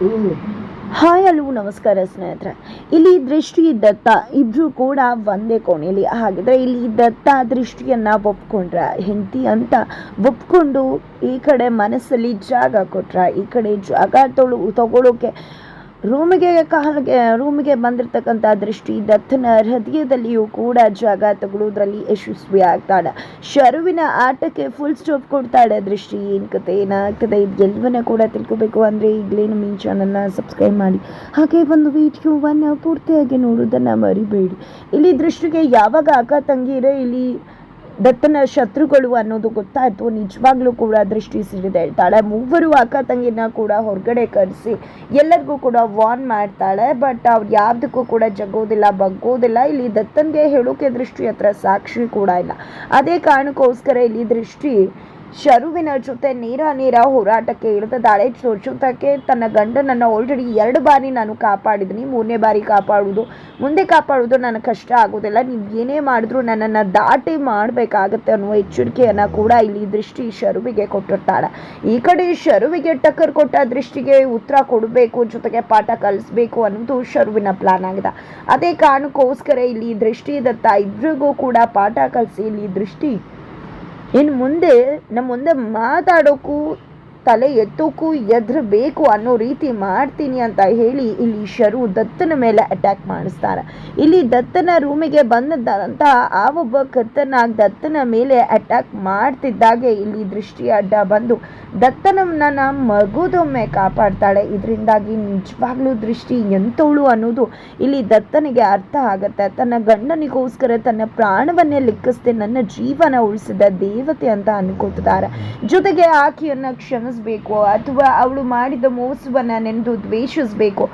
Hi, hello, ನಮಸ್ಕಾರ ಸ್ನೇಹಿತರೆ. ಇಲ್ಲಿ ದೃಷ್ಟಿ ದತ್ತ ಇಬ್ರು ಕೂಡ ಒಂದೇ ಕೋಣೆಯಲ್ಲಿ. ಹಾಗಿದ್ರೆ ಇಲ್ಲಿ ದತ್ತ ದೃಷ್ಟಿಯನ್ನ ಒಪ್ಕೊಂಡ್ರ ಹೆಂಡತಿ ಅಂತ ಒಪ್ಕೊಂಡು ಈ ಕಡೆ ಮನಸ್ಸಲ್ಲಿ ಜಾಗ ಕೊಟ್ರ, ಈ ಕಡೆ ಜಾಗ ತೊಳು ತಗೊಳ್ಳೋಕೆ ರೂಮಿಗೆ ಕಾಲಿಗೆ ರೂಮಿಗೆ ಬಂದಿರತಕ್ಕಂಥ ದೃಷ್ಟಿ, ದತ್ತನ ಹೃದಯದಲ್ಲಿಯೂ ಕೂಡ ಜಾಗ ತಗೊಳ್ಳೋದ್ರಲ್ಲಿ ಯಶಸ್ವಿ ಆಗ್ತಾಳೆ ಶರುವಿನ ಆಟಕ್ಕೆ ಫುಲ್ ಸ್ಟಾಪ್ ಕೊಡ್ತಾಳೆ ದೃಷ್ಟಿ. ಏನು ಕತೆ ಏನಾಗ್ತದೆ ಇದು ಎಲ್ಲವನ್ನ ಕೂಡ ತಿಳ್ಕೊಬೇಕು ಅಂದರೆ ಈಗಲೇ ನಮ್ಮ ಈ ಚಾನಲ್ನ ಸಬ್ಸ್ಕ್ರೈಬ್ ಮಾಡಿ. ಹಾಗೆ ಒಂದು ವಿಡಿಯೋವನ್ನು ಪೂರ್ತಿಯಾಗಿ ನೋಡೋದನ್ನು ಮರಿಬೇಡಿ. ಇಲ್ಲಿ ದೃಷ್ಟಿಗೆ ಯಾವಾಗ ಅಕ್ಕ ತಂಗಿರೋ, ಇಲ್ಲಿ ದತ್ತನ ಶತ್ರುಗಳು ಅನ್ನೋದು ಗೊತ್ತಾಯಿತು. ನಿಜವಾಗ್ಲೂ ಕೂಡ ದೃಷ್ಟಿ ಸಿಡಿದೆ ಹೇಳ್ತಾಳೆ ಮೂವರು ಅಕ್ಕ ತಂಗಿನ ಕೂಡ ಹೊರಗಡೆ ಕರೆಸಿ ಎಲ್ಲರಿಗೂ ಕೂಡ ವಾರ್ನ್ ಮಾಡ್ತಾಳೆ. ಬಟ್ ಅವ್ರು ಯಾವುದಕ್ಕೂ ಕೂಡ ಜಗ್ಗೋದಿಲ್ಲ ಬಗ್ಗೋದಿಲ್ಲ. ಇಲ್ಲಿ ದತ್ತನ್ಗೆ ಹೇಳೋಕೆ ದೃಷ್ಟಿ ಹತ್ರ ಸಾಕ್ಷಿ ಕೂಡ ಇಲ್ಲ. ಅದೇ ಕಾರಣಕ್ಕೋಸ್ಕರ ಇಲ್ಲಿ ದೃಷ್ಟಿ ಶರುವಿನ ಜೊತೆ ನೇರ ನೇರ ಹೋರಾಟಕ್ಕೆ ಇಳಿದಾಳೆ ಜೊತೆಗೆ ತನ್ನ ಗಂಡನನ್ನು ಆಲ್ರೆಡಿ ಎರಡು ಬಾರಿ ನಾನು ಕಾಪಾಡಿದ್ದೀನಿ. ಮೂರನೇ ಬಾರಿ ಕಾಪಾಡುವುದು, ಮುಂದೆ ಕಾಪಾಡುವುದು ನನಗೆ ಕಷ್ಟ ಆಗೋದಿಲ್ಲ ನೀವು ಏನೇ ಮಾಡಿದ್ರು ನನ್ನನ್ನು ದಾಟಿ ಮಾಡಬೇಕಾಗತ್ತೆ ಅನ್ನುವ ಎಚ್ಚರಿಕೆಯನ್ನು ಕೂಡ ಇಲ್ಲಿ ದೃಷ್ಟಿ ಶರುವಿಗೆ ಕೊಟ್ಟಿರ್ತಾಳೆ. ಈ ಕಡೆ ಶರುವಿಗೆ ಟಕ್ಕರ್ ಕೊಟ್ಟ ದೃಷ್ಟಿಗೆ ಉತ್ತರ ಕೊಡಬೇಕು, ಜೊತೆಗೆ ಪಾಠ ಕಲಿಸ್ಬೇಕು ಅನ್ನೋದು ಶರುವಿನ ಪ್ಲಾನ್ ಆಗಿದೆ. ಅದೇ ಕಾರಣಕ್ಕೋಸ್ಕರ ಇಲ್ಲಿ ದೃಷ್ಟಿ ದತ್ತ ಇಬ್ಬರಿಗೂ ಕೂಡ ಪಾಠ ಕಲಿಸಿ ಇಲ್ಲಿ ದೃಷ್ಟಿ ಇನ್ನು ಮುಂದೆ ನಮ್ಮ ಮುಂದೆ ಮಾತಾಡೋಕ್ಕೂ ತಲೆ ಎತ್ತೋಕ್ಕೂ ಎದ್ರಬೇಕು ಅನ್ನೋ ರೀತಿ ಮಾಡ್ತೀನಿ ಅಂತ ಹೇಳಿ ಇಲ್ಲಿ ಶರು ದತ್ತನ ಮೇಲೆ ಅಟ್ಯಾಕ್ ಮಾಡಿಸ್ತಾರೆ. ಇಲ್ಲಿ ದತ್ತನ ರೂಮಿಗೆ ಬಂದಂತ ಆ ಒಬ್ಬ ಕತ್ತನ ದತ್ತನ ಮೇಲೆ ಅಟ್ಯಾಕ್ ಮಾಡ್ತಿದ್ದಾಗೆ ಇಲ್ಲಿ ದೃಷ್ಟಿ ಅಡ್ಡ ಬಂದು ದತ್ತನನ್ನ ಮಗುದೊಮ್ಮೆ ಕಾಪಾಡ್ತಾಳೆ. ಇದರಿಂದಾಗಿ ನಿಜವಾಗ್ಲೂ ದೃಷ್ಟಿ ಎಂತವಳು ಅನ್ನೋದು ಇಲ್ಲಿ ದತ್ತನಿಗೆ ಅರ್ಥ ಆಗತ್ತೆ. ತನ್ನ ಗಂಡನಿಗೋಸ್ಕರ ತನ್ನ ಪ್ರಾಣವನ್ನೇ ಲೆಕ್ಕಿಸದೆ ನನ್ನ ಜೀವನ ಉಳಿಸಿದ ದೇವತೆ ಅಂತ ಅನ್ಕೋತಿದ್ದಾರೆ. ಜೊತೆಗೆ ಆಕೆಯನ್ನ ಕ್ಷಮಿಸಬೇಕು ಅಥವಾ ಅವಳು ಮಾಡಿದ ಮೋಸವನ್ನ ನೆನೆದು ದ್ವೇಷಿಸಬೇಕು.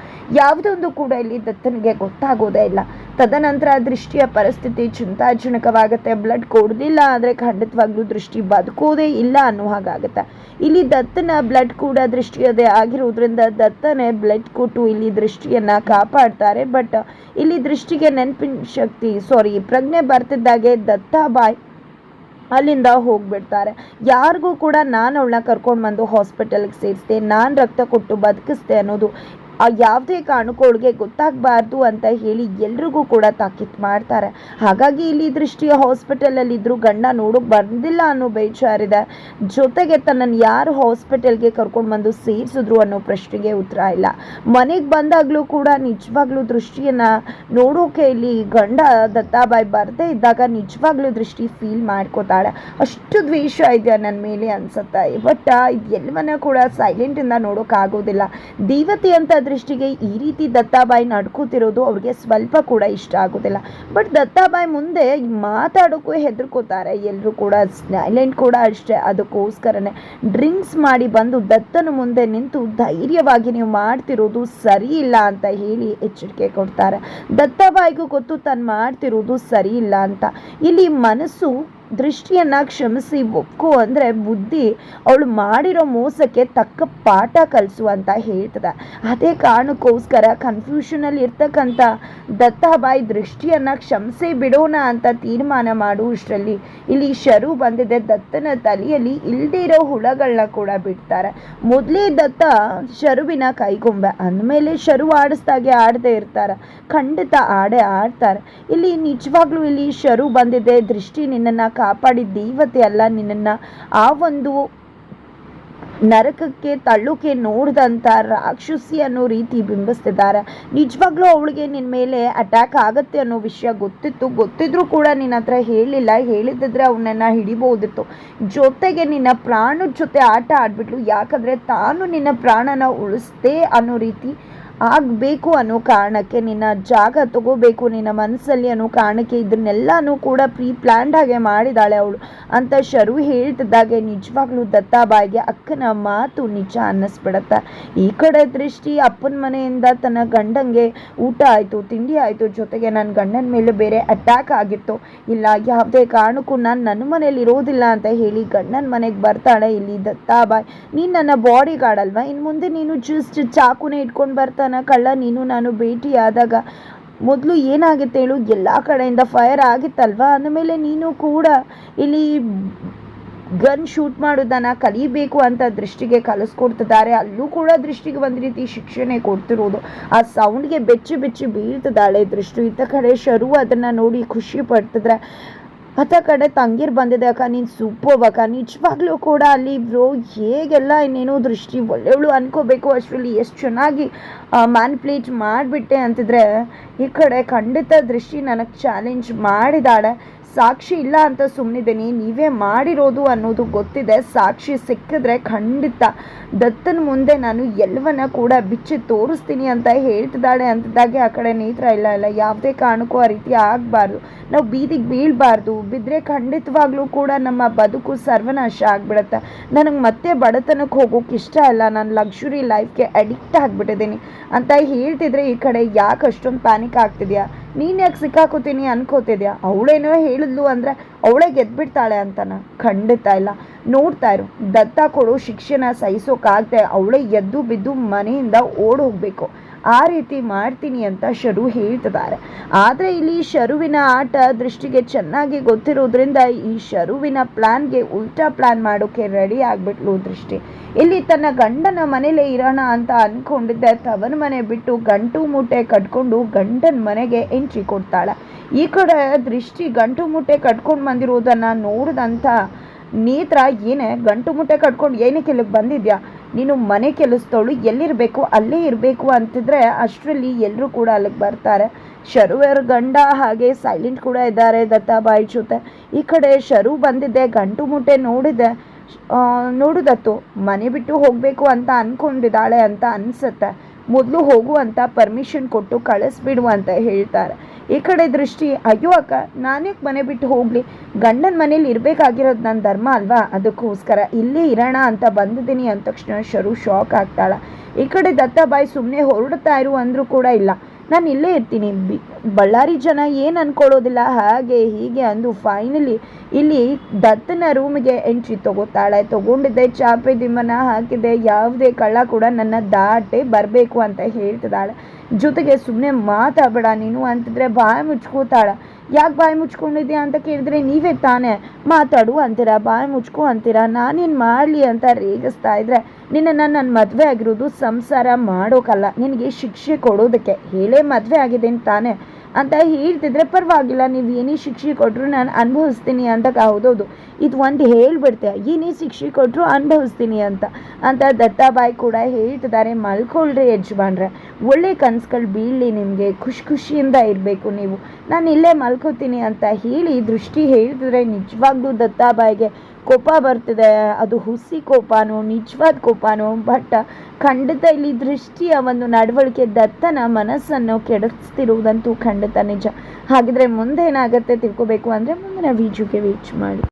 ಯಾವುದೊಂದು ಕೂಡ ಇಲ್ಲಿ ದತ್ತನಿಗೆ ಗೊತ್ತಾಗೋದೇ ಇಲ್ಲ. ತದನಂತರ ದೃಷ್ಟಿಯ ಪರಿಸ್ಥಿತಿ ಚಿಂತಾಜನಕವಾಗುತ್ತೆ. ಬ್ಲಡ್ ಕೊಡಲಿಲ್ಲ ಆದರೆ ಖಂಡಿತವಾಗ್ಲೂ ದೃಷ್ಟಿ ಬದುಕೋದೇ ಇಲ್ಲ ಅನ್ನೋ ಹಾಗಾಗುತ್ತೆ. ಇಲ್ಲಿ ದತ್ತನ ಬ್ಲಡ್ ಕೂಡ ದೃಷ್ಟಿಯದೇ ಆಗಿರೋದ್ರಿಂದ ದತ್ತನೇ ಬ್ಲಡ್ ಕೊಟ್ಟು ಇಲ್ಲಿ ದೃಷ್ಟಿಯನ್ನ ಕಾಪಾಡ್ತಾರೆ. ಬಟ್ ಇಲ್ಲಿ ದೃಷ್ಟಿಗೆ ನೆನಪಿನ ಶಕ್ತಿ ಸಾರಿ ಪ್ರಜ್ಞೆ ಬರ್ತಿದ್ದಾಗೆ ದತ್ತಾಬಾಯ್ ಅಲ್ಲಿಂದ ಹೋಗ್ಬಿಡ್ತಾರೆ. ಯಾರಿಗೂ ಕೂಡ ನಾನು ಅವಳನ್ನ ಕರ್ಕೊಂಡು ಬಂದು ಹಾಸ್ಪಿಟಲ್ಗೆ ಸೇರಿಸ್ದೆ, ನಾನು ರಕ್ತ ಕೊಟ್ಟು ಬದುಕಿಸ್ದೆ ಅನ್ನೋದು ಆ ಯಾವುದೇ ಕಾರಣಕ್ಕೂ ಅವಳಿಗೆ ಗೊತ್ತಾಗಬಾರ್ದು ಅಂತ ಹೇಳಿ ಎಲ್ರಿಗೂ ಕೂಡ ತಾಕೀತ್ ಮಾಡ್ತಾರೆ. ಹಾಗಾಗಿ ಇಲ್ಲಿ ದೃಷ್ಟಿಯ ಹಾಸ್ಪಿಟಲಲ್ಲಿ ಇದ್ರು ಗಂಡ ನೋಡೋಕೆ ಬಂದಿಲ್ಲ ಅನ್ನೋ ಬೇಜಾರಿದೆ. ಜೊತೆಗೆ ತನ್ನನ್ನು ಯಾರು ಹಾಸ್ಪಿಟಲ್ಗೆ ಕರ್ಕೊಂಡು ಬಂದು ಸೇರಿಸಿದ್ರು ಅನ್ನೋ ಪ್ರಶ್ನೆಗೆ ಉತ್ತರ ಇಲ್ಲ. ಮನೆಗೆ ಬಂದಾಗಲೂ ಕೂಡ ನಿಜವಾಗ್ಲೂ ದೃಷ್ಟಿಯನ್ನು ನೋಡೋಕೆ ಇಲ್ಲಿ ಗಂಡ ದತ್ತಾಬಾಯಿ ಬರದೇ ಇದ್ದಾಗ ನಿಜವಾಗ್ಲೂ ದೃಷ್ಟಿ ಫೀಲ್ ಮಾಡ್ಕೋತಾಳೆ. ಅಷ್ಟು ದ್ವೇಷ ಇದೆ ನನ್ನ ಮೇಲೆ ಅನ್ಸುತ್ತೆ. ಬಟ್ ಎಲ್ಲವನ್ನ ಕೂಡ ಸೈಲೆಂಟಿಂದ ನೋಡೋಕ್ಕಾಗೋದಿಲ್ಲ ದೇವತೆ ಅಂತ ದೃಷ್ಟಿಗೆ ಈ ರೀತಿ ದತ್ತಾಬಾಯಿ ನಡ್ಕೋತಿರೋದು ಅವ್ರಿಗೆ ಸ್ವಲ್ಪ ಕೂಡ ಇಷ್ಟ ಆಗೋದಿಲ್ಲ. ಬಟ್ ದತ್ತಾಬಾಯಿ ಮುಂದೆ ಮಾತಾಡೋಕ್ಕೂ ಹೆದರ್ಕೋತಾರೆ. ಎಲ್ಲರೂ ಕೂಡ ಸೈಲೆಂಟ್ ಕೂಡ ಅಷ್ಟೇ. ಅದಕ್ಕೋಸ್ಕರನೇ ಡ್ರಿಂಕ್ಸ್ ಮಾಡಿ ಬಂದು ದತ್ತನ ಮುಂದೆ ನಿಂತು ಧೈರ್ಯವಾಗಿ ನೀವು ಮಾಡ್ತಿರೋದು ಸರಿ ಇಲ್ಲ ಅಂತ ಹೇಳಿ ಎಚ್ಚರಿಕೆ ಕೊಡ್ತಾರೆ. ದತ್ತಾಬಾಯಿಗೂ ಗೊತ್ತು, ತಾನು ಮಾಡ್ತಿರೋದು ಸರಿ ಇಲ್ಲ ಅಂತ. ಇಲ್ಲಿ ಮನಸ್ಸು ದೃಷ್ಟಿಯನ್ನ ಕ್ಷಮಿಸಿ ಒಪ್ಕೋ ಅಂದರೆ ಬುದ್ಧಿ. ಅವಳು ಮಾಡಿರೋ ಮೋಸಕ್ಕೆ ತಕ್ಕ ಪಾಠ ಕಲಿಸು ಅಂತ ಹೇಳ್ತದೆ. ಅದೇ ಕಾರಣಕ್ಕೋಸ್ಕರ ಕನ್ಫ್ಯೂಷನಲ್ಲಿ ಇರ್ತಕ್ಕಂಥ ದತ್ತಾಬಾಯಿ ದೃಷ್ಟಿಯನ್ನ ಕ್ಷಮಿಸಿ ಬಿಡೋಣ ಅಂತ ತೀರ್ಮಾನ ಮಾಡುವಷ್ಟರಲ್ಲಿ ಇಲ್ಲಿ ಶರು ಬಂದಿದೆ, ದತ್ತನ ತಲೆಯಲ್ಲಿ ಇಲ್ಲದೇ ಇರೋ ಹುಳಗಳನ್ನ ಕೂಡ ಬಿಡ್ತಾರೆ. ಮೊದಲೇ ದತ್ತ ಶರುವಿನ ಕೈಗೊಂಬೆ, ಅಂದಮೇಲೆ ಶರು ಆಡಿಸ್ದಾಗೆ ಆಡದೆ ಇರ್ತಾರೆ. ಖಂಡಿತ ಆಡೇ ಆಡ್ತಾರೆ. ಇಲ್ಲಿ ನಿಜವಾಗ್ಲೂ ಇಲ್ಲಿ ಶರು ಬಂದಿದೆ, ದೃಷ್ಟಿ ನಿನ್ನನ್ನು ಕಾಪಾಡಿ ದೇವತೆ ಅಲ್ಲ, ನಿನ್ನನ್ನು ಆ ಒಂದು ನರಕಕ್ಕೆ ತಳ್ಳುಕೆ ನೋಡಿದಂಥ ರಾಕ್ಷಸಿ ಅನ್ನೋ ರೀತಿ ಬಿಂಬಿಸ್ತಿದ್ದಾರೆ. ನಿಜವಾಗ್ಲೂ ಅವಳಿಗೆ ನಿನ್ನ ಮೇಲೆ ಅಟ್ಯಾಕ್ ಆಗತ್ತೆ ಅನ್ನೋ ವಿಷಯ ಗೊತ್ತಿತ್ತು. ಗೊತ್ತಿದ್ರೂ ಕೂಡ ನಿನ್ನ ಹತ್ರ ಹೇಳಿಲ್ಲ. ಹೇಳಿದ್ರೆ ಅವನನ್ನು ಹಿಡಿಬೋದಿತ್ತು. ಜೊತೆಗೆ ನಿನ್ನ ಪ್ರಾಣದ ಜೊತೆ ಆಟ ಆಡ್ಬಿಟ್ಲು. ಯಾಕಂದ್ರೆ ತಾನು ನಿನ್ನ ಪ್ರಾಣನ ಉಳಿಸ್ದೆ ಅನ್ನೋ ರೀತಿ ಆಗಬೇಕು ಅನ್ನೋ ಕಾರಣಕ್ಕೆ ನಿನ್ನ ಜಾಗ ತಗೋಬೇಕು, ನಿನ್ನ ಮನಸ್ಸಲ್ಲಿ ಅನ್ನೋ ಕಾರಣಕ್ಕೆ ಇದನ್ನೆಲ್ಲನೂ ಕೂಡ ಪ್ರೀ ಪ್ಲ್ಯಾಂಡ್ ಹಾಗೆ ಮಾಡಿದಾಳೆ ಅವಳು. ಅಂತ ಶರು ಹೇಳ್ತಿದ್ದಾಗೆ, ನಿಜವಾಗ್ಲೂ ದತ್ತಾಬಾಯಿಗೆ ಅಕ್ಕನ ಮಾತು ನಿಜ ಅನ್ನಿಸ್ಬಿಡತ್ತೆ. ಈ ಕಡೆ ದೃಷ್ಟಿ ಅಪ್ಪನ ಮನೆಯಿಂದ ತನ್ನ ಗಂಡಂಗೆ ಊಟ ಆಯಿತು, ತಿಂಡಿ ಆಯಿತು, ಜೊತೆಗೆ ನನ್ನ ಗಂಡನ ಮೇಲೆ ಬೇರೆ ಅಟ್ಯಾಕ್ ಆಗಿತ್ತು. ಇಲ್ಲ, ಯಾವುದೇ ಕಾರಣಕ್ಕೂ ನಾನು ನನ್ನ ಮನೇಲಿ ಇರೋದಿಲ್ಲ ಅಂತ ಹೇಳಿ ಗಂಡನ ಮನೆಗೆ ಬರ್ತಾಳೆ ಇಲ್ಲಿ ದತ್ತಾಬಾಯಿ. ನೀನು ನನ್ನ ಬಾಡಿ ಗಾರ್ಡ್ ಅಲ್ವಾ? ಇನ್ನು ಮುಂದೆ ನೀನು ಜಸ್ಟ್ ಚಾಕುನೇ ಇಟ್ಕೊಂಡು ಬರ್ತಾನೆ ಕಳ್ಳ ನೀನು ನಾನು ಭೇಟಿಯಾದಾಗ ಮೊದಲು ಏನಾಗುತ್ತೆ ಹೇಳು, ಎಲ್ಲ ಕಡೆಯಿಂದ ಫೈರ್ ಆಗಿತ್ತಲ್ವಾ? ಅಂದಮೇಲೆ ನೀನು ಕೂಡ ಇಲ್ಲಿ ಗನ್ ಶೂಟ್ ಮಾಡೋದನ್ನು ಕಲಿಬೇಕು ಅಂತ ದೃಷ್ಟಿಗೆ ಕಲಿಸ್ಕೊಡ್ತಿದ್ದಾರೆ. ಅಲ್ಲೂ ಕೂಡ ದೃಷ್ಟಿಗೆ ಒಂದು ರೀತಿ ಶಿಕ್ಷಣೆ ಕೊಡ್ತಿರೋದು. ಆ ಸೌಂಡ್ಗೆ ಬೆಚ್ಚಿ ಬೆಚ್ಚಿ ಬೀಳ್ತಿದ್ದಾಳೆ ದೃಷ್ಟಿ. ಇತ್ತ ಕಡೆ ಶರು ಅದನ್ನು ನೋಡಿ ಖುಷಿ ಪಡ್ತಿದ್ರೆ ಅತ್ತ ಕಡೆ ತಂಗಿರ್ ಬಂದಿದೆ ಅಕ್ಕ, ನೀನು ಸೂಪರ್ ಅಕ್ಕ. ನಿಜವಾಗ್ಲೂ ಕೂಡ ಅಲ್ಲಿ ಬ್ರೋ, ಹೇಗೆಲ್ಲ ಇನ್ನೇನೋ ದೃಷ್ಟಿ ಒಳ್ಳೆಯವಳು ಅನ್ಕೋಬೇಕು ಅಷ್ಟರಲ್ಲಿ ಎಷ್ಟು ಚೆನ್ನಾಗಿ ಮ್ಯಾನ್ಪ್ಲೇಟ್ ಮಾಡಿಬಿಟ್ಟೆ ಅಂತಿದ್ರೆ ಈ ಕಡೆ ಖಂಡಿತ ದೃಷ್ಟಿ ನನಗೆ ಚಾಲೆಂಜ್ ಮಾಡಿದಾಳೆ. ಸಾಕ್ಷಿ ಇಲ್ಲ ಅಂತ ಸುಮ್ಮನಿದ್ದೀನಿ ನೀವೇ ಮಾಡಿರೋದು ಅನ್ನೋದು ಗೊತ್ತಿದೆ. ಸಾಕ್ಷಿ ಸಿಕ್ಕಿದ್ರೆ ಖಂಡಿತ ದತ್ತನ ಮುಂದೆ ನಾನು ಎಲ್ಲವನ್ನ ಕೂಡ ಬಿಚ್ಚಿ ತೋರಿಸ್ತೀನಿ ಅಂತ ಹೇಳ್ತಿದ್ದಾಳೆ ಅಂತಿದ್ದಾಗೆ ಆ ಕಡೆ ನೇತ್ರ ಇಲ್ಲ ಇಲ್ಲ. ಯಾವುದೇ ಕಾರಣಕ್ಕೂ ಆ ರೀತಿ ಆಗಬಾರ್ದು. ನಾವು ಬೀದಿಗೆ ಬೀಳಬಾರ್ದು. ಬಿದ್ದರೆ ಖಂಡಿತವಾಗ್ಲೂ ಕೂಡ ನಮ್ಮ ಬದುಕು ಸರ್ವನಾಶ ಆಗಿಬಿಡುತ್ತೆ. ನನಗೆ ಮತ್ತೆ ಬಡತನಕ್ಕೆ ಹೋಗೋಕೆ ಇಷ್ಟ ಇಲ್ಲ. ನಾನು ಲಕ್ಸುರಿ ಲೈಫ್ಗೆ ಅಡಿಕ್ಟ್ ಆಗಿಬಿಟ್ಟಿದ್ದೀನಿ. ಅಂತ ಹೇಳ್ತಿದ್ರೆ ಈ ಕಡೆ ಯಾಕೆ ಅಷ್ಟೊಂದು ಪ್ಯಾನಿಕ್ ಆಗ್ತಿದ್ಯಾ? ನೀನು ಯಾಕೆ ಸಿಕ್ಕಾಕೋತೀನಿ ಅನ್ಕೋತಿದ್ಯಾ? ಅವಳೇನೋ ಹೇಳಿದ್ಲು ಅಂದರೆ ಅವಳೇ ಗೆದ್ಬಿಡ್ತಾಳೆ ಅಂತನ. ಖಂಡಿತ ಇಲ್ಲ. ನೋಡ್ತಾ ಇರು. ದತ್ತ ಕೊಡೋ ಶಿಕ್ಷಣ ಸಹಿಸೋಕ್ಕಾಗದೆ ಅವಳೇ ಎದ್ದು ಬಿದ್ದು ಮನೆಯಿಂದ ಓಡ್ ಹೋಗಬೇಕು. ಆ ರೀತಿ ಮಾಡ್ತೀನಿ ಅಂತ ಶರು ಹೇಳ್ತಿದ್ದಾರೆ. ಆದರೆ ಇಲ್ಲಿ ಶರುವಿನ ಆಟ ದೃಷ್ಟಿಗೆ ಚೆನ್ನಾಗಿ ಗೊತ್ತಿರೋದ್ರಿಂದ ಈ ಶರುವಿನ ಪ್ಲ್ಯಾನ್ಗೆ ಉಲ್ಟಾ ಪ್ಲಾನ್ ಮಾಡೋಕೆ ರೆಡಿ ಆಗಿಬಿಟ್ಲು ದೃಷ್ಟಿ. ಇಲ್ಲಿ ತನ್ನ ಗಂಡನ ಮನೇಲೇ ಇರೋಣ ಅಂತ ಅಂದ್ಕೊಂಡಿದ್ದೆ ತವನ ಮನೆ ಬಿಟ್ಟು ಗಂಟು ಮೂಟೆ ಕಟ್ಕೊಂಡು ಗಂಡನ ಮನೆಗೆ ಎಂಟ್ರಿ ಕೊಡ್ತಾಳೆ. ಈ ಕಡೆ ದೃಷ್ಟಿ ಗಂಟು ಮೂಟೆ ಕಟ್ಕೊಂಡು ಬಂದಿರೋದನ್ನು ನೋಡಿದಂಥ ನೇತ್ರ, ಏನೇ ಗಂಟು ಮುಟ್ಟೆ ಕಟ್ಕೊಂಡು ಏನಕ್ಕೆ ಇಲ್ಲಿಗೆ ಬಂದಿದ್ಯಾ? ನೀನು ಮನೆ ಕೆಲಸದವಳು, ಎಲ್ಲಿರಬೇಕು, ಅಲ್ಲೇ ಇರಬೇಕು ಅಂತಿದ್ರೆ ಅಷ್ಟರಲ್ಲಿ ಎಲ್ಲರೂ ಕೂಡ ಅಲ್ಲಿಗೆ ಬರ್ತಾರೆ. ಶರುವರ ಗಂಡ ಹಾಗೆ ಸೈಲೆಂಟ್ ಕೂಡ ಇದ್ದಾರೆ ದತ್ತಾಬಾಯಿ ಜೊತೆ. ಈ ಕಡೆ ಶರು ಬಂದಿದ್ದೆ ಗಂಟು ಮುಟ್ಟೆ ನೋಡಿದೆ. ನೋಡುದತ್ತು ನೋಡು ದತ್ತು ಮನೆ ಬಿಟ್ಟು ಹೋಗಬೇಕು ಅಂತ ಅಂದ್ಕೊಂಡಿದ್ದಾಳೆ ಅಂತ ಅನಿಸುತ್ತೆ. ಮೊದಲು ಹೋಗು ಅಂತ ಪರ್ಮಿಷನ್ ಕೊಟ್ಟು ಕಳಿಸ್ಬಿಡು ಅಂತ ಹೇಳ್ತಾರೆ. ಈ ಕಡೆ ದೃಷ್ಟಿ, ಅಯ್ಯೋ ಅಕ್ಕ, ನಾನ್ಯಾಕೆ ಮನೆ ಬಿಟ್ಟು ಹೋಗಲಿ. ಗಂಡನ ಮನೇಲಿ ಇರಬೇಕಾಗಿರೋದು ನನ್ನ ಧರ್ಮ ಅಲ್ವಾ? ಅದಕ್ಕೋಸ್ಕರ ಇಲ್ಲೇ ಇರೋಣ ಅಂತ ಬಂದಿದ್ದೀನಿ ಅಂದ ತಕ್ಷಣ ಶರು ಶಾಕ್ ಆಗ್ತಾಳ. ಈ ಕಡೆ ದತ್ತಾಬಾಯಿ ಸುಮ್ಮನೆ ಹೊರಡ್ತಾ ಇರು ಅಂದರೂ ಕೂಡ ಇಲ್ಲ. ನಾನು ಇಲ್ಲೇ ಇರ್ತೀನಿ. ಬಿ, ಬಳ್ಳಾರಿ ಜನ ಏನು ಅಂದ್ಕೊಳ್ಳೋದಿಲ್ಲ ಹಾಗೆ ಹೀಗೆ ಅಂದು ಫೈನಲಿ ಇಲ್ಲಿ ದತ್ತನ ರೂಮಿಗೆ ಎಂಟ್ರಿ ತಗೋತಾಳೆ. ತಗೊಂಡಿದ್ದೆ ಚಾಪೆ ದಿಮ್ಮನ ಹಾಕಿದೆ. ಯಾವುದೇ ಕಳ್ಳ ಕೂಡ ನನ್ನ ದಾಟೆ ಬರಬೇಕು ಅಂತ ಹೇಳ್ತಿದ್ದಾಳೆ. ಜೊತೆಗೆ ಸುಮ್ಮನೆ ಮಾತಾಡಬೇಡ ನೀನು ಅಂತಿದ್ರೆ ಬಾಯಿ ಮುಚ್ಕೋತಾಳ. ಯಾಕೆ ಬಾಯಿ ಮುಚ್ಕೊಂಡಿದ್ಯಾ ಅಂತ ಕೇಳಿದ್ರೆ ನೀವೇ ತಾನೇ ಮಾತಾಡು ಅಂತೀರಾ? ಬಾಯಿ ಮುಚ್ಕೊ ಅಂತೀರಾ? ನಾನೇನು ಮಾಡಲಿ ಅಂತ ರೇಗಿಸ್ತಾ ಇದ್ರೆ ನಿನ್ನನ್ನು ನನ್ನ ಮದುವೆ ಆಗಿರೋದು ಸಂಸಾರ ಮಾಡೋಕಲ್ಲ, ನಿನಗೆ ಶಿಕ್ಷೆ ಕೊಡೋದಕ್ಕೆ. ಹೇಳೇ ಮದುವೆ ಆಗಿದ್ದೇನೆ ತಾನೇ. ಅಂತ ಹೇಳ್ತಿದ್ರೆ ಪರವಾಗಿಲ್ಲ, ನೀವು ಏನೇ ಶಿಕ್ಷೆ ಕೊಟ್ಟರು ನಾನು ಅನುಭವಿಸ್ತೀನಿ ಅಂತ ಹೌದೌದು. ಇದು ಒಂದು ಹೇಳ್ಬಿಡ್ತೆ, ಏನೇ ಶಿಕ್ಷೆ ಕೊಟ್ಟರು ಅನುಭವಿಸ್ತೀನಿ ಅಂತ. ಅಂತ ದತ್ತಾಬಾಯಿ ಕೂಡ ಹೇಳ್ತಿದ್ದಾರೆ, ಮಲ್ಕೊಳ್ರಿ ಯಜಮಾನ್ರೆ. ಒಳ್ಳೆ ಕನ್ಸುಗಳು ಬೀಳಲಿ ನಿಮಗೆ, ಖುಷಿ ಖುಷಿಯಿಂದ ಇರಬೇಕು ನೀವು. ನಾನು ಇಲ್ಲೇ ಮಲ್ಕೋತೀನಿ ಅಂತ ಹೇಳಿ ದೃಷ್ಟಿ ಹೇಳ್ತಿದ್ರೆ ನಿಜವಾಗ್ಲೂ ದತ್ತಾಬಾಯಿಗೆ ಕೋಪ ಬರ್ತಿದೆ. ಅದು ಹುಸಿ ಕೋಪನೋ, ನಿಜವಾದ ಕೋಪನೋ ಬಟ್ ಖಂಡಿತ ಇಲ್ಲಿ ದೃಷ್ಟಿಯ ಒಂದು ನಡವಳಿಕೆ, ದತ್ತನ ಮನಸ್ಸನ್ನು ಕೆಡಿಸ್ತಿರುವುದಂತೂ ಖಂಡಿತ ನಿಜ. ಹಾಗಿದ್ರೆ ಮುಂದೆ ಏನಾಗುತ್ತೆ ತಿಳ್ಕೊಬೇಕು ಅಂದರೆ ಮುಂದಿನ ವೀಜುಗೆ ವೀಚ್ ಮಾಡಿ.